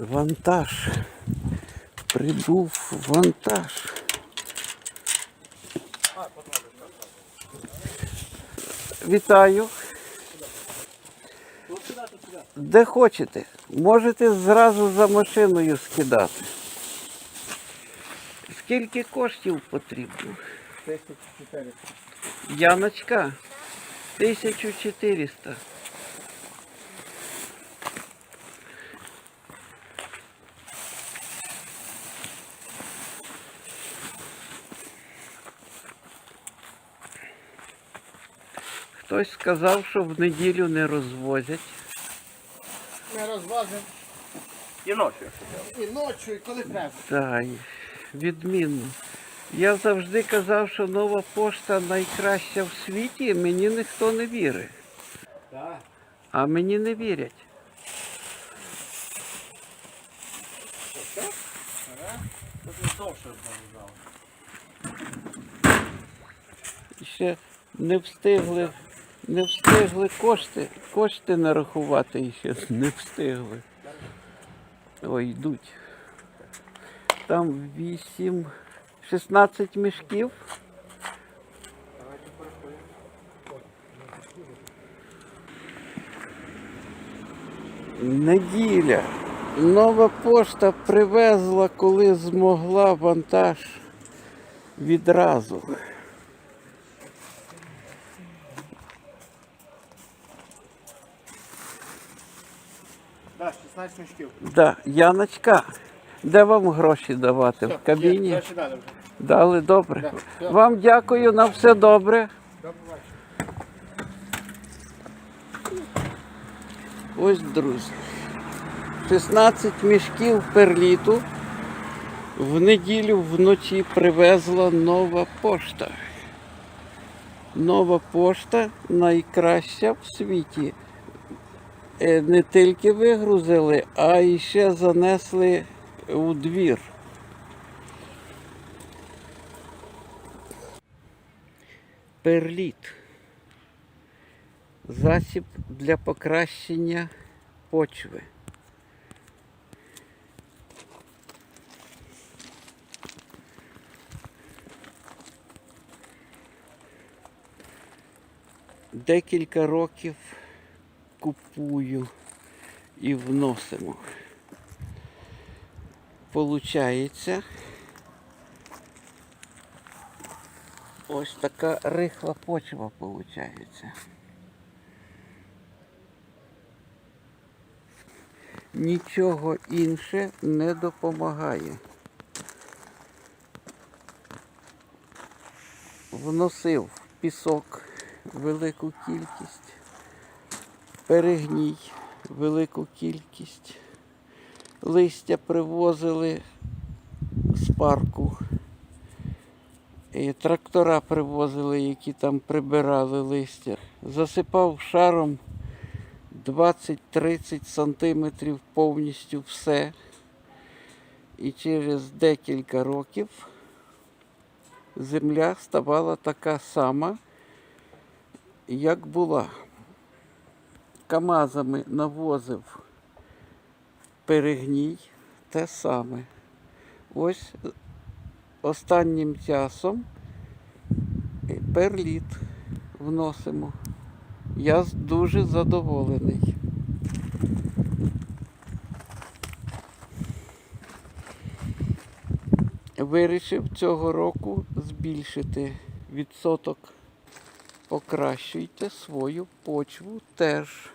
Вантаж. Прибув вантаж. Вітаю. Де хочете. Можете зразу за машиною скидати. Скільки коштів потрібно? 1400. Яночка. 1400. Хтось сказав, що в неділю не розвозять. Ми розвозимо І ночі. і ночі, і коли треба. Так, відмінно. Я завжди казав, що нова пошта найкраща в світі, мені ніхто не вірить. Так. А мені не вірять. Не. Ще не встигли, не встигли кошти, кошти нарахувати і ще не встигли. Ой, йдуть. Там 8, 16 мішків. Неділя. Нова пошта привезла, коли змогла вантаж відразу. Так, 16 мішків. Да, Яночка, де вам гроші давати? В кабіні? Гроші дали вже. Дали добре. Да, все. Вам дякую на все добре. До побачення. Ось, друзі. 16 мішків перліту в неділю вночі привезла нова пошта. Нова пошта найкраща в світі. Е, Не тільки вигрузили, а ще занесли у двір. Перліт. Засіб для покращення почви. Декілька років купую і вносимо. Получається ось така рихла почва получається. Нічого інше не допомагає. Вносив пісок велику кількість, перегній велику кількість, листя привозили з парку. І трактора привозили, які там прибирали листя. Засипав шаром 20-30 сантиметрів повністю все. І через декілька років земля ставала така сама, як була. Камазами навозив перегній те саме. Ось останнім часом перліт вносимо. Я дуже задоволений. Вирішив цього року збільшити відсоток. Покращуйте свою почву теж.